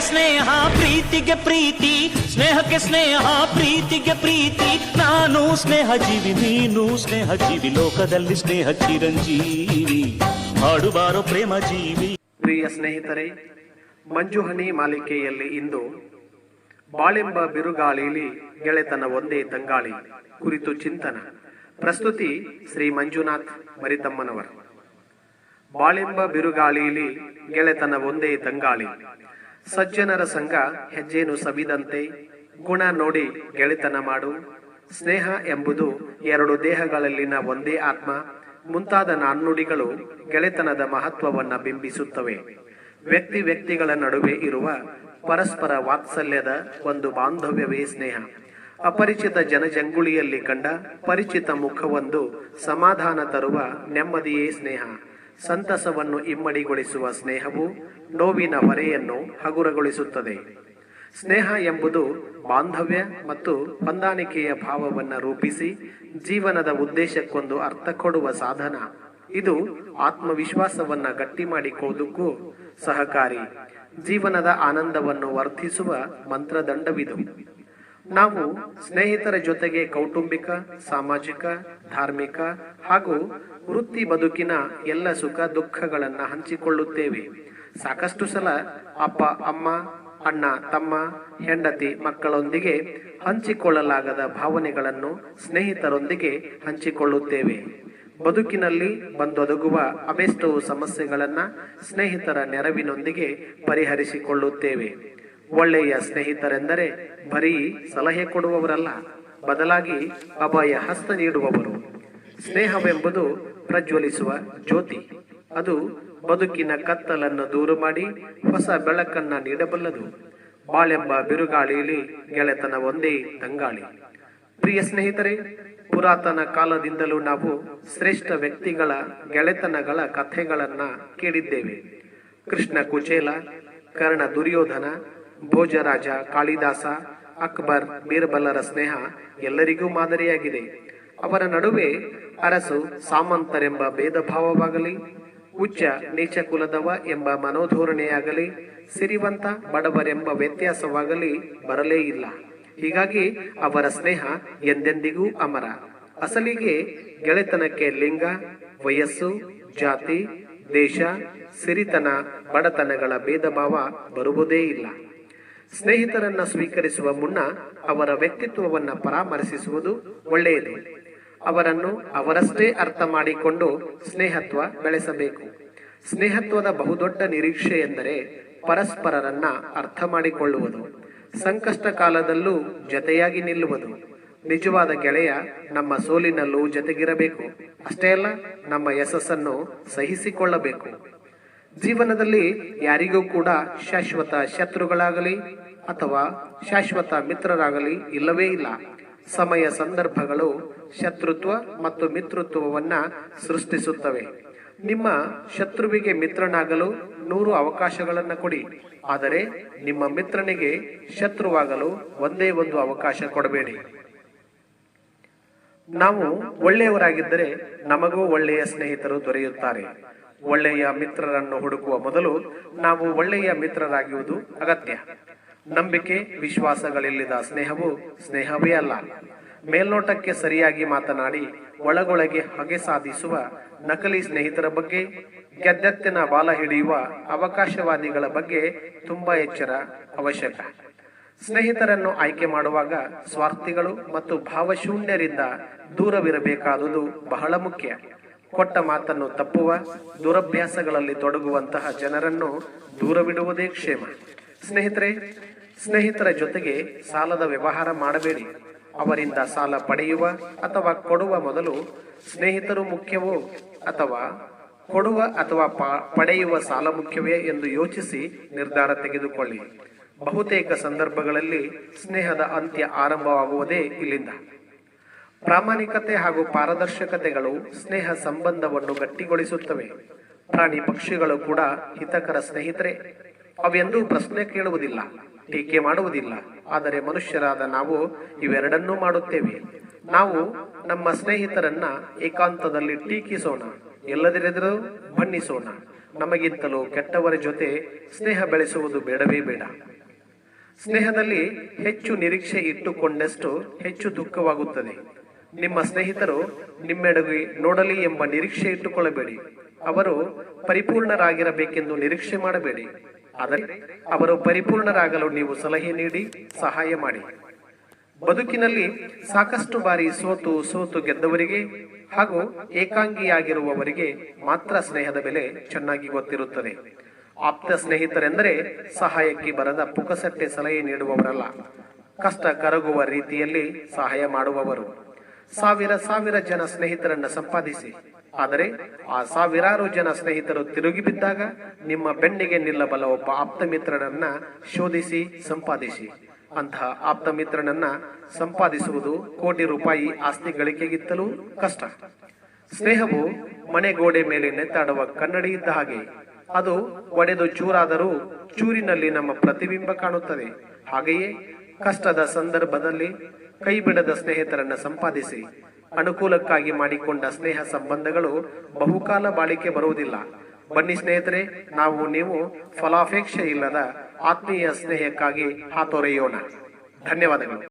ಸ್ನೇಹಕ್ಕೆ ಸ್ನೇಹ, ಪ್ರೀತಿಗೆ ಪ್ರೀತಿ. ಸ್ನೇಹಕ್ಕೆ ಸ್ನೇಹ, ಪ್ರೀತಿಗೆ ಪ್ರೀತಿ. ನಾನು ಸ್ನೇಹ ಜೀವಿ, ನೀನು ಸ್ನೇಹ ಜೀವಿ. ಲೋಕದಲ್ಲಿ ಸ್ನೇಹ ಚಿರಂಜೀವಿ. ಹಾಡುಬಾರೋ ಪ್ರೇಮ ಜೀವಿ. ಪ್ರಿಯ ಸ್ನೇಹಿತರೆ ಮಂಜುಹನಿ ಮಾಲಿಕೆಯಲ್ಲಿ ಇಂದು ಬಾಳೆಂಬ ಬಿರುಗಾಳಿಲಿ ಗೆಳೆತನ ಒಂದೇ ತಂಗಾಳಿ ಕುರಿತು ಚಿಂತನ. ಪ್ರಸ್ತುತಿ ಶ್ರೀ ಮಂಜುನಾಥ್ ಮರಿತಮ್ಮನವರು. ಬಾಳೆಂಬ ಬಿರುಗಾಳಿಲಿ ಗೆಳೆತನ ಒಂದೇ ತಂಗಾಳಿ. ಸಜ್ಜನರ ಸಂಘ ಹೆಜ್ಜೇನು ಸವಿದಂತೆ ಗುಣ ನೋಡಿ ಗೆಳೆತನ ಮಾಡು. ಸ್ನೇಹ ಎಂಬುದು ಎರಡು ದೇಹಗಳಲ್ಲಿನ ಒಂದೇ ಆತ್ಮ. ಮುಂತಾದ ನಾಣ್ಣುಡಿಗಳು ಗೆಳೆತನದ ಮಹತ್ವವನ್ನ ಬಿಂಬಿಸುತ್ತವೆ. ವ್ಯಕ್ತಿ ವ್ಯಕ್ತಿಗಳ ನಡುವೆ ಇರುವ ಪರಸ್ಪರ ವಾತ್ಸಲ್ಯದ ಒಂದು ಬಾಂಧವ್ಯವೇ ಸ್ನೇಹ. ಅಪರಿಚಿತ ಜನಜಂಗುಳಿಯಲ್ಲಿ ಕಂಡ ಪರಿಚಿತ ಮುಖವೊಂದು ಸಮಾಧಾನ ತರುವ ನೆಮ್ಮದಿಯೇ ಸ್ನೇಹ. ಸಂತಸವನ್ನು ಇಮ್ಮಡಿಗೊಳಿಸುವ ಸ್ನೇಹವು ನೋವಿನ ಹೊರೆಯನ್ನು ಹಗುರಗೊಳಿಸುತ್ತದೆ. ಸ್ನೇಹ ಎಂಬುದು ಬಾಂಧವ್ಯ ಮತ್ತು ಹೊಂದಾಣಿಕೆಯ ಭಾವವನ್ನು ರೂಪಿಸಿ ಜೀವನದ ಉದ್ದೇಶಕ್ಕೊಂದು ಅರ್ಥ ಕೊಡುವ ಸಾಧನ. ಇದು ಆತ್ಮವಿಶ್ವಾಸವನ್ನ ಗಟ್ಟಿ ಮಾಡಿಕೊಳ್ಳುವುದಕ್ಕೂ ಸಹಕಾರಿ. ಜೀವನದ ಆನಂದವನ್ನು ವರ್ಧಿಸುವ ಮಂತ್ರದಂಡವಿದು. ನಾವು ಸ್ನೇಹಿತರ ಜೊತೆಗೆ ಕೌಟುಂಬಿಕ, ಸಾಮಾಜಿಕ, ಧಾರ್ಮಿಕ ಹಾಗೂ ವೃತ್ತಿ ಬದುಕಿನ ಎಲ್ಲ ಸುಖ ದುಃಖಗಳನ್ನು ಹಂಚಿಕೊಳ್ಳುತ್ತೇವೆ. ಸಾಕಷ್ಟು ಸಲ ಅಪ್ಪ, ಅಮ್ಮ, ಅಣ್ಣ, ತಮ್ಮ, ಹೆಂಡತಿ ಮಕ್ಕಳೊಂದಿಗೆ ಹಂಚಿಕೊಳ್ಳಲಾಗದ ಭಾವನೆಗಳನ್ನು ಸ್ನೇಹಿತರೊಂದಿಗೆ ಹಂಚಿಕೊಳ್ಳುತ್ತೇವೆ. ಬದುಕಿನಲ್ಲಿ ಬಂದೊದಗುವ ಅವೆಷ್ಟೋ ಸಮಸ್ಯೆಗಳನ್ನು ಸ್ನೇಹಿತರ ನೆರವಿನೊಂದಿಗೆ ಪರಿಹರಿಸಿಕೊಳ್ಳುತ್ತೇವೆ. ಒಳ್ಳೆಯ ಸ್ನೇಹಿತರೆಂದರೆ ಬರೀ ಸಲಹೆ ಕೊಡುವವರಲ್ಲ, ಬದಲಾಗಿ ಅಭಯ ಹಸ್ತ ನೀಡುವವರು. ಸ್ನೇಹವೆಂಬುದು ಪ್ರಜ್ವಲಿಸುವ ಜ್ಯೋತಿ. ಅದು ಬದುಕಿನ ಕತ್ತಲನ್ನು ದೂರು ಮಾಡಿ ಹೊಸ ಬೆಳಕನ್ನ ನೀಡಬಲ್ಲದು. ಬಾಳೆಂಬ ಬಿರುಗಾಳಿಯಲ್ಲಿ ಗೆಳೆತನ ಒಂದೇ ತಂಗಾಳಿ. ಪ್ರಿಯ ಸ್ನೇಹಿತರೆ, ಪುರಾತನ ಕಾಲದಿಂದಲೂ ನಾವು ಶ್ರೇಷ್ಠ ವ್ಯಕ್ತಿಗಳ ಗೆಳೆತನಗಳ ಕಥೆಗಳನ್ನ ಕೇಳಿದ್ದೇವೆ. ಕೃಷ್ಣ ಕುಚೇಲ, ಕರ್ಣ ದುರ್ಯೋಧನ ಭೋಜರಾಜ ಕಾಳಿದಾಸ, ಅಕ್ಬರ್ ಬೀರ್ಬಲ್ಲರ ಸ್ನೇಹ ಎಲ್ಲರಿಗೂ ಮಾದರಿಯಾಗಿದೆ. ಅವರ ನಡುವೆ ಅರಸು ಸಾಮಂತರೆಂಬ ಭೇದ ಭಾವವಾಗಲಿ ಉಚ್ಚ ನೀಚ ಕುಲದವ ಎಂಬ ಮನೋಧೋರಣೆಯಾಗಲಿ, ಸಿರಿವಂತ ಬಡವರೆಂಬ ವ್ಯತ್ಯಾಸವಾಗಲಿ ಬರಲೇ ಇಲ್ಲ. ಹೀಗಾಗಿ ಅವರ ಸ್ನೇಹ ಎಂದೆಂದಿಗೂ ಅಮರ. ಅಸಲಿಗೆ ಗೆಳೆತನಕ್ಕೆ ಲಿಂಗ, ವಯಸ್ಸು, ಜಾತಿ, ದೇಶ, ಸಿರಿತನ, ಬಡತನಗಳ ಭೇದ ಭಾವ ಬರುವುದೇ ಇಲ್ಲ. ಸ್ನೇಹಿತರನ್ನ ಸ್ವೀಕರಿಸುವ ಮುನ್ನ ಅವರ ವ್ಯಕ್ತಿತ್ವವನ್ನ ಪರಾಮರ್ಶಿಸುವುದು ಒಳ್ಳೆಯದು. ಅವರನ್ನು ಅವರಷ್ಟೇ ಅರ್ಥ ಮಾಡಿಕೊಂಡು ಸ್ನೇಹತ್ವ ಬೆಳೆಸಬೇಕು. ಸ್ನೇಹತ್ವದ ಬಹುದೊಡ್ಡ ನಿರೀಕ್ಷೆ ಎಂದರೆ ಪರಸ್ಪರರನ್ನ ಅರ್ಥ ಮಾಡಿಕೊಳ್ಳುವುದು. ಸಂಕಷ್ಟ ಕಾಲದಲ್ಲೂ ಜತೆಯಾಗಿ ನಿಲ್ಲುವುದು. ನಿಜವಾದ ಗೆಳೆಯ ನಮ್ಮ ಸೋಲಿನಲ್ಲೂ ಜತೆಗಿರಬೇಕು. ಅಷ್ಟೇ ಅಲ್ಲ, ನಮ್ಮ ಯಶಸ್ಸನ್ನು ಸಹಿಸಿಕೊಳ್ಳಬೇಕು. ಜೀವನದಲ್ಲಿ ಯಾರಿಗೂ ಕೂಡ ಶಾಶ್ವತ ಶತ್ರುಗಳಾಗಲಿ ಅಥವಾ ಶಾಶ್ವತ ಮಿತ್ರರಾಗಲಿ ಇಲ್ಲವೇ ಇಲ್ಲ. ಸಮಯ ಸಂದರ್ಭಗಳು ಶತ್ರುತ್ವ ಮತ್ತು ಮಿತ್ರತ್ವವನ್ನ ಸೃಷ್ಟಿಸುತ್ತವೆ. ನಿಮ್ಮ ಶತ್ರುವಿಗೆ ಮಿತ್ರನಾಗಲು ನೂರು ಅವಕಾಶಗಳನ್ನು ಕೊಡಿ. ಆದರೆ ನಿಮ್ಮ ಮಿತ್ರನಿಗೆ ಶತ್ರುವಾಗಲು ಒಂದೇ ಒಂದು ಅವಕಾಶ ಕೊಡಬೇಡಿ. ನಾವು ಒಳ್ಳೆಯವರಾಗಿದ್ದರೆ ನಮಗೂ ಒಳ್ಳೆಯ ಸ್ನೇಹಿತರು ದೊರೆಯುತ್ತಾರೆ. ಒಳ್ಳೆಯ ಮಿತ್ರರನ್ನು ಹುಡುಕುವ ಮೊದಲು ನಾವು ಒಳ್ಳೆಯ ಮಿತ್ರರಾಗಿರುವುದು ಅಗತ್ಯ. ನಂಬಿಕೆ, ವಿಶ್ವಾಸಗಳಿಲ್ಲದ ಸ್ನೇಹವು ಸ್ನೇಹವೇ ಅಲ್ಲ. ಮೇಲ್ನೋಟಕ್ಕೆ ಸರಿಯಾಗಿ ಮಾತನಾಡಿ, ಒಳಗೊಳಗೆ ಹೊಗೆ ಸಾಧಿಸುವ, ನಕಲಿ ಸ್ನೇಹಿತರ ಬಗ್ಗೆ, ಗೆದ್ದೆತ್ತಿನ ಬಾಲ ಹಿಡಿಯುವ ಅವಕಾಶವಾದಿಗಳ ಬಗ್ಗೆ ತುಂಬಾ ಎಚ್ಚರ, ಅವಶ್ಯಕ. ಸ್ನೇಹಿತರನ್ನು ಆಯ್ಕೆ ಮಾಡುವಾಗ ಸ್ವಾರ್ಥಿಗಳು ಮತ್ತು ಭಾವಶೂನ್ಯರಿಂದ ದೂರವಿರಬೇಕಾದುದು ಬಹಳ ಮುಖ್ಯ. ಕೊಟ್ಟ ಮಾತನ್ನು ತಪ್ಪುವ, ದುರಭ್ಯಾಸಗಳಲ್ಲಿ ತೊಡಗುವಂತಹ ಜನರನ್ನು ದೂರವಿಡುವುದೇ ಕ್ಷೇಮ. ಸ್ನೇಹಿತರೆ, ಸ್ನೇಹಿತರ ಜೊತೆಗೆ ಸಾಲದ ವ್ಯವಹಾರ ಮಾಡಬೇಡಿ. ಅವರಿಂದ ಸಾಲ ಪಡೆಯುವ ಅಥವಾ ಕೊಡುವ ಮೊದಲು ಸ್ನೇಹಿತರು ಮುಖ್ಯವೋ ಅಥವಾ ಕೊಡುವ ಅಥವಾ ಪಡೆಯುವ ಸಾಲ ಮುಖ್ಯವೇ ಎಂದು ಯೋಚಿಸಿ ನಿರ್ಧಾರ ತೆಗೆದುಕೊಳ್ಳಿ. ಬಹುತೇಕ ಸಂದರ್ಭಗಳಲ್ಲಿ ಸ್ನೇಹದ ಅಂತ್ಯ ಆರಂಭವಾಗುವುದೇ ಇಲ್ಲಿಂದ. ಪ್ರಾಮಾಣಿಕತೆ ಹಾಗೂ ಪಾರದರ್ಶಕತೆಗಳು ಸ್ನೇಹ ಸಂಬಂಧವನ್ನು ಗಟ್ಟಿಗೊಳಿಸುತ್ತವೆ. ಪ್ರಾಣಿ ಪಕ್ಷಿಗಳು ಕೂಡ ಹಿತಕರ ಸ್ನೇಹಿತರೆ. ಅವೆಂದೂ ಪ್ರಶ್ನೆ ಕೇಳುವುದಿಲ್ಲ, ಟೀಕೆ ಮಾಡುವುದಿಲ್ಲ. ಆದರೆ ಮನುಷ್ಯರಾದ ನಾವು ಇವೆರಡನ್ನೂ ಮಾಡುತ್ತೇವೆ. ನಾವು ನಮ್ಮ ಸ್ನೇಹಿತರನ್ನ ಏಕಾಂತದಲ್ಲಿ ಟೀಕಿಸೋಣ, ಎಲ್ಲದರೆದುರು ಬಣ್ಣಿಸೋಣ. ನಮಗಿಂತಲೂ ಕೆಟ್ಟವರ ಜೊತೆ ಸ್ನೇಹ ಬೆಳೆಸುವುದು ಬೇಡವೇ ಬೇಡ. ಸ್ನೇಹದಲ್ಲಿ ಹೆಚ್ಚು ನಿರೀಕ್ಷೆ ಇಟ್ಟುಕೊಂಡಷ್ಟು ಹೆಚ್ಚು ದುಃಖವಾಗುತ್ತದೆ. ನಿಮ್ಮ ಸ್ನೇಹಿತರು ನಿಮ್ಮೆಡೆಗೆ ನೋಡಲಿ ಎಂಬ ನಿರೀಕ್ಷೆ ಇಟ್ಟುಕೊಳ್ಳಬೇಡಿ. ಅವರು ಪರಿಪೂರ್ಣರಾಗಿರಬೇಕೆಂದು ನಿರೀಕ್ಷೆ ಮಾಡಬೇಡಿ. ಆದರೆ ಅವರು ಪರಿಪೂರ್ಣರಾಗಲು ನೀವು ಸಲಹೆ ನೀಡಿ, ಸಹಾಯ ಮಾಡಿ. ಬದುಕಿನಲ್ಲಿ ಸಾಕಷ್ಟು ಬಾರಿ ಸೋತು ಸೋತು ಗೆದ್ದವರಿಗೆ ಹಾಗೂ ಏಕಾಂಗಿಯಾಗಿರುವವರಿಗೆ ಮಾತ್ರ ಸ್ನೇಹದ ಬೆಲೆ ಚೆನ್ನಾಗಿ ಗೊತ್ತಿರುತ್ತದೆ. ಆಪ್ತ ಸ್ನೇಹಿತರೆಂದರೆ ಸಹಾಯಕ್ಕೆ ಬರದ ಪುಕಸಟ್ಟೆ ಸಲಹೆ ನೀಡುವವರಲ್ಲ. ಕಷ್ಟ ಕರಗುವ ರೀತಿಯಲ್ಲಿ ಸಹಾಯ ಮಾಡುವವರು. ಸಾವಿರ ಸಾವಿರ ಜನ ಸ್ನೇಹಿತರನ್ನ ಸಂಪಾದಿಸಿ. ಆದರೆ ಆ ಸಾವಿರಾರು ಜನ ಸ್ನೇಹಿತರು ತಿರುಗಿ ಬಿದ್ದಾಗ ನಿಮ್ಮ ಬೆನ್ನಿಗೆ ನಿಲ್ಲಬಲ್ಲ ಒಬ್ಬ ಆಪ್ತ ಮಿತ್ರನನ್ನ ಶೋಧಿಸಿ ಸಂಪಾದಿಸಿ. ಅಂತಹ ಆಪ್ತ ಮಿತ್ರನನ್ನ ಸಂಪಾದಿಸುವುದು ಕೋಟಿ ರೂಪಾಯಿ ಆಸ್ತಿ ಗಳಿಕೆಗಿತ್ತಲೂ ಕಷ್ಟ. ಸ್ನೇಹವು ಮನೆ ಗೋಡೆ ಮೇಲೆ ನೆತ್ತಾಡುವ ಕನ್ನಡಿ ಇದ್ದ ಹಾಗೆ. ಅದು ಒಡೆದು ಚೂರಾದರೂ ಚೂರಿನಲ್ಲಿ ನಮ್ಮ ಪ್ರತಿಬಿಂಬ ಕಾಣುತ್ತದೆ. ಹಾಗೆಯೇ ಕಷ್ಟದ ಸಂದರ್ಭದಲ್ಲಿ ಕೈ ಬಿಡದ ಸ್ನೇಹಿತರನ್ನ ಸಂಪಾದಿಸಿ. ಅನುಕೂಲಕ್ಕಾಗಿ ಮಾಡಿಕೊಂಡ ಸ್ನೇಹ ಸಂಬಂಧಗಳು ಬಹುಕಾಲ ಬಾಳಿಕೆ ಬರುವುದಿಲ್ಲ. ಬನ್ನಿ ಸ್ನೇಹಿತರೆ, ನಾವು ನೀವು ಫಲಾಪೇಕ್ಷೆ ಇಲ್ಲದ ಆತ್ಮೀಯ ಸ್ನೇಹಕ್ಕಾಗಿ ಹಾತೊರೆಯೋಣ ಧನ್ಯವಾದಗಳು.